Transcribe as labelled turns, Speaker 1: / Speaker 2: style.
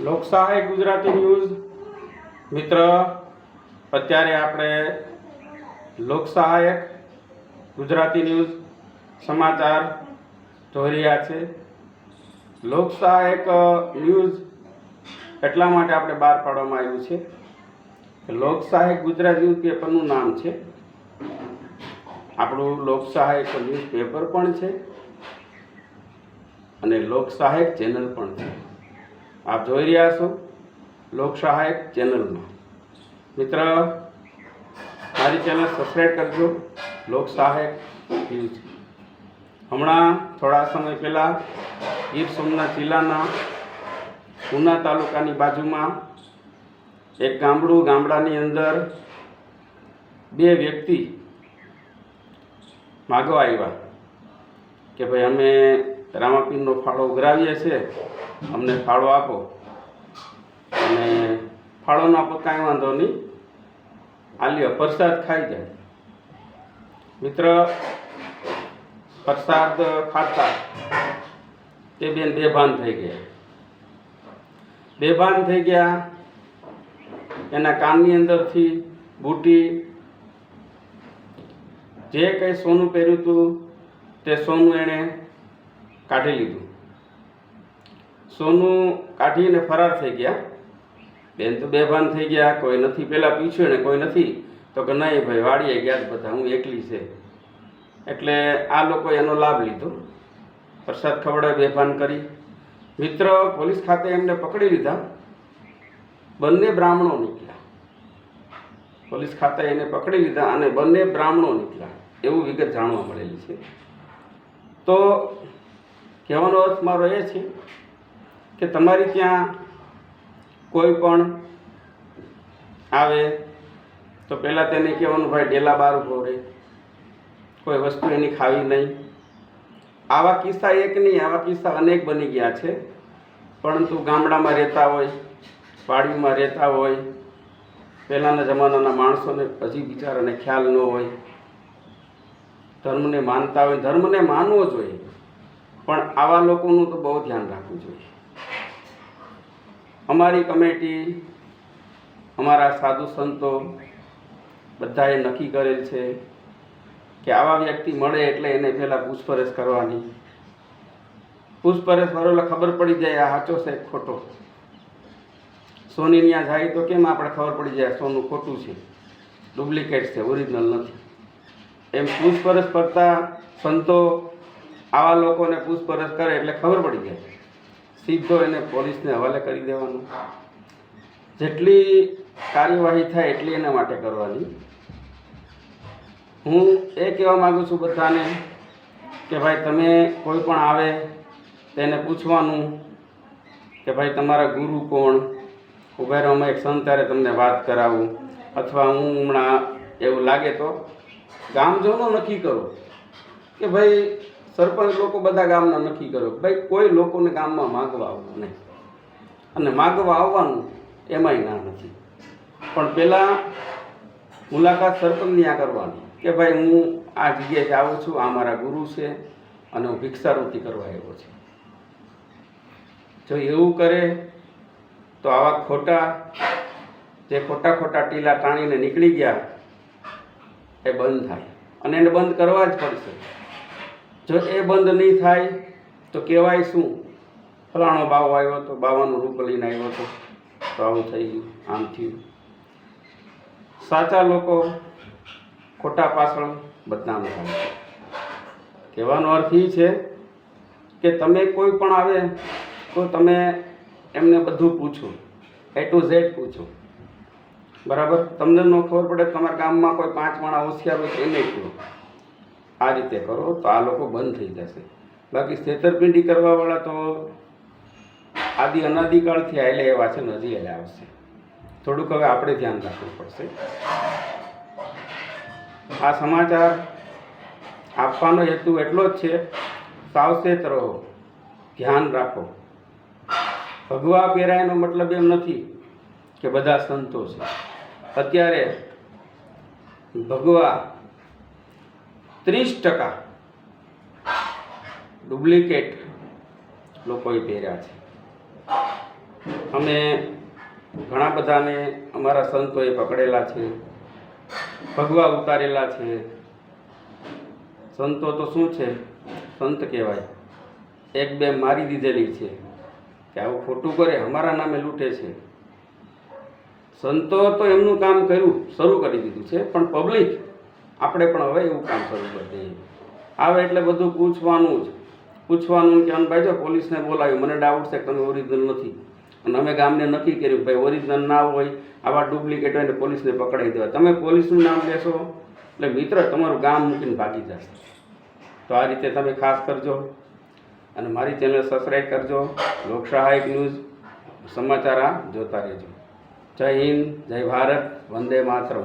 Speaker 1: લોકસહાય Gujarati news. મિત્ર, અત્યારે આપણે લોકસહાયક ગુજરાતી ન્યૂઝ સમાચાર જોઈ રહ્યા છે લોકસહાયક ન્યૂઝ એટલા માટે આપણે બહાર પાડવામાં આવ્યું છે લોકસહાયક ગુજરાતી ન્યૂઝપેપરનું નામ છે. આપણું લોકસહાયક ન્યૂઝપેપર પણ છે અને લોકસહાયક ચેનલ પણ છે. આપ જોઈ રહ્યા છો લોકસહાયક ચેનલમાં. મિત્ર, મારી ચેનલ સબસ્ક્રાઈબ કરજો લોકસહાયક ન્યૂઝ હમણાં થોડા સમય પહેલાં ગીર સોમનાથ જિલ્લાના ઉના તાલુકાની બાજુમાં એક ગામડું, ગામડાની અંદર બે વ્યક્તિ માગવા આવ્યા કે ભાઈ, અમે રામાપીરનો ફાળો ઉઘરાવીએ છીએ. અમને ફાળો આપો. અને ફાળો ન આપો કાંઈ વાંધો નહીં. આલ્યો, પ્રસાદ ખાઈ જાય. મિત્ર, પ્રસાદ ખાતા તે બેન બેભાન થઈ ગયા. બેભાન થઈ ગયા. એના કાનની અંદરથી બુટી જે કંઈ સોનું પહેર્યું હતું તે સોનું એણે કાઢી લીધું. સોનું કાઢીને ફરાર થઈ ગયા. બેન તો બેભાન થઈ ગયા, કોઈ નથી પહેલાં પૂછ્યું ને કોઈ નથી. તો કે નહીં ભાઈ, વાડીએ ગયા જ બધા, હું એકલી છે. એટલે આ લોકોએ એનો લાભ લીધો. પ્રસાદ ખવડાવ, બેભાન કરી. મિત્ર પોલીસ ખાતે એમને પકડી લીધા. બંને બ્રાહ્મણો નીકળ્યા. પોલીસ ખાતે એને પકડી લીધા અને બંને બ્રાહ્મણો નીકળ્યા. એવું વિગત જાણવા મળેલી છે. તો કહેવાનો અર્થ મારો એ છે કે તમારી ત્યાં કોઈ પણ આવે, તો પહેલાં તેને કહેવાનું ભાઈ ડેલા બાર ઊભો રહે કોઈ વસ્તુ એની ખાવી નહીં. આવા કિસ્સા એક નહીં, આવા કિસ્સા અનેક બની ગયા છે. પરંતુ ગામડામાં રહેતા હોય પાડીમાં રહેતા હોય, પહેલાંના જમાનાના માણસોને હજી બિચારાને ખ્યાલ ન હોય. ધર્મને માનતા હોય, ધર્મને માનવો જોઈએ. પણ આવા લોકોનું તો બહુ ધ્યાન રાખવું જોઈએ. અમારી કમિટી, અમારા સાધુ સંતો બધાએ નક્કી કરેલ છે કે આવા વ્યક્તિ મળે એટલે એને પહેલાં પૂછપરછ કરવાની. પૂછપરછ કરો એટલે ખબર પડી જાય, આ સાચો છે ખોટો? સોની ત્યાં જાય તો કેમ આપણે ખબર પડી જાય સોનું ખોટું છે? ડુપ્લિકેટ છે, ઓરિજિનલ નથી. એમ પૂછપરછ કરતા સંતો આવા લોકોને પૂછપરછ કરે એટલે ખબર પડી જાય. સીધો એને પોલીસને હવાલે કરી દેવાનો. જેટલી કાર્યવાહી થાય એટલી એના માટે કરવાની. હું એ કહેવા માગું છું બધાને કે ભાઈ તમે કોઈ પણ આવે તેને પૂછવાનું કે ભાઈ તમારા ગુરુ કોણ? ઊભા રહો, અમે એક સંતારે તમને વાત કરાવું. અથવા હું હમણાં એવું લાગે તો ગામજનો નક્કી કરો કે ભાઈ સરપંચ લોકો બધા ગામના નક્કી કર્યો ભાઈ કોઈ લોકોને ગામમાં માગવા આવવું નહીં. અને માગવા આવવાનું એમાંય ના નથી. પણ પહેલાં મુલાકાત સરપંચની આ કરવાની કે ભાઈ હું આ જગ્યાએ આવું છું, આ મારા ગુરુ છે અને હું ભિક્ષાવૃત્તિ કરવા આવ્યો છું. જો એવું કરે તો આવા ખોટા, જે ખોટા ખોટા ટીલા તાણીને નીકળી ગયા, એ બંધ થાય. અને એને બંધ કરવા જ પડશે. જો એ બંધ નહીં થાય, તો કહેવાય શું? ફલાણો બાવો આવ્યો તો બાવાનું રૂપ લઈને આવ્યો હતો તો આવું થઈ ગયું, આમ થયું. સાચા લોકો ખોટા પાછળ બદનામ થાય કહેવાનો અર્થ એ છે કે તમે કોઈ પણ આવે, તો તમે એમને બધું પૂછો એ ટુ ઝેડ પૂછો. બરાબર? તમને ન ખબર પડે તમારા ગામમાં કોઈ પાંચ માણા હોશિયાર હોય એને કહો. આ રીતે કરો, તો આ લોકો બંધ થઈ જશે. બાકી છેતરપિંડી કરવાવાળા તો આદિ અનાદિકાળથી આવેલા એવા છે નજી એટલે આવશે. થોડુંક હવે આપણે ધ્યાન રાખવું પડશે. આ સમાચાર આપવાનો હેતુ એટલો જ છે, સાવચેત રહો, ધ્યાન રાખો. ભગવા પહેરાયનો મતલબ એમ નથી કે બધા સંતો છે. અત્યારે ભગવા ત્રીસ ટકા ડુપ્લિકેટ લોકોએ પહેર્યા છે. અમે ઘણા બધાને અમારા સંતોએ પકડેલા છે, ભગવા ઉતારેલા છે. સંતો તો શું છે? સંત કહેવાય. એક બે મારી દીધેલી છે કે આવું ખોટું કરે, અમારા નામે લૂંટે છે. સંતો તો એમનું કામ કર્યું, શરૂ કરી દીધું છે, પણ પબ્લિક આપણે પણ હવે એવું કામ શરૂ કરી દઈએ. આવે એટલે બધું પૂછવાનું જ. પૂછવાનું કે ભાઈ, જો પોલીસને બોલાવ્યું, મને ડાઉટ છે તમે ઓરિજિનલ નથી. અને અમે ગામને નક્કી કર્યું ભાઈ ઓરિજિનલ ના હોય, આવા ડુપ્લિકેટ હોય પોલીસને પકડાઈ દેવા તમે પોલીસનું નામ લેશો? એટલે મિત્ર, તમારું ગામ મૂકીને ભાગી જશે. તો આ રીતે તમે ખાસ કરજો. અને મારી ચેનલ સબસ્ક્રાઈબ કરજો. લોકસહાયક ન્યૂઝ સમાચાર આ જોતા રહેજો. જય હિન્દ, જય ભારત, વંદે માતરમ.